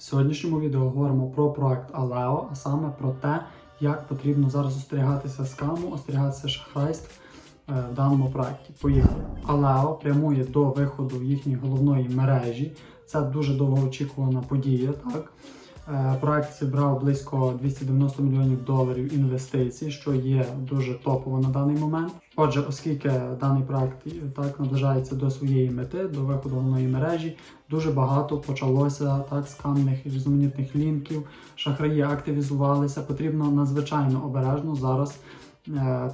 В сьогоднішньому відео говоримо про проект Aleo, а саме про те, як потрібно зараз остерігатися скаму, остерігатися шахрайств е, в даному проекті. Поїхали. Aleo прямує до виходу їхньої головної мережі. Це дуже довгоочікувана подія. Так? Е, Проект зібрав близько 290 мільйонів доларів інвестицій, що є дуже топово на даний момент. Отже, оскільки даний проект е, так наближається до своєї мети, до виходу головної мережі, дуже багато почалося так скамних і різноманітних лінків. Шахраї активізувалися. Потрібно надзвичайно обережно зараз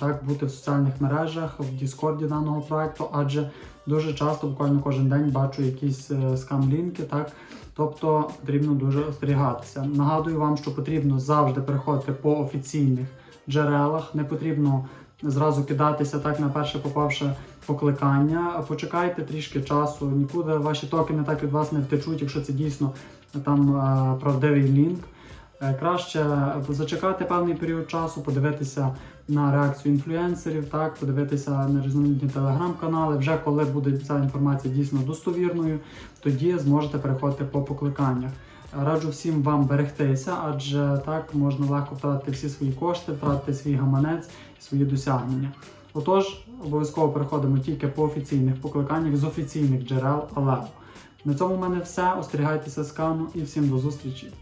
так бути в соціальних мережах, в Діскорді даного проекту, адже дуже часто, буквально кожен день, бачу якісь е, скам-лінки, так. Тобто потрібно дуже остерігатися. Нагадую вам, що потрібно завжди переходити по офіційних джерелах, не потрібно зразу кидатися так на перше попавши покликання. Почекайте трішки часу, нікуди ваші токени так від вас не втечуть, якщо це дійсно там е, правдивий лінк. Е, Краще зачекати певний період часу, подивитися на реакцію інфлюенсерів, так, подивитися на різноманітні телеграм-канали. Вже коли буде ця інформація дійсно достовірною, тоді зможете переходити по покликаннях. Раджу всім вам берегтися, адже так можна легко втратити всі свої кошти, втратити свій гаманець і свої досягнення. Отож, обов'язково переходимо тільки по офіційних покликаннях з офіційних джерел Алео. На цьому в мене все. Остерігайтеся скану і всім до зустрічі!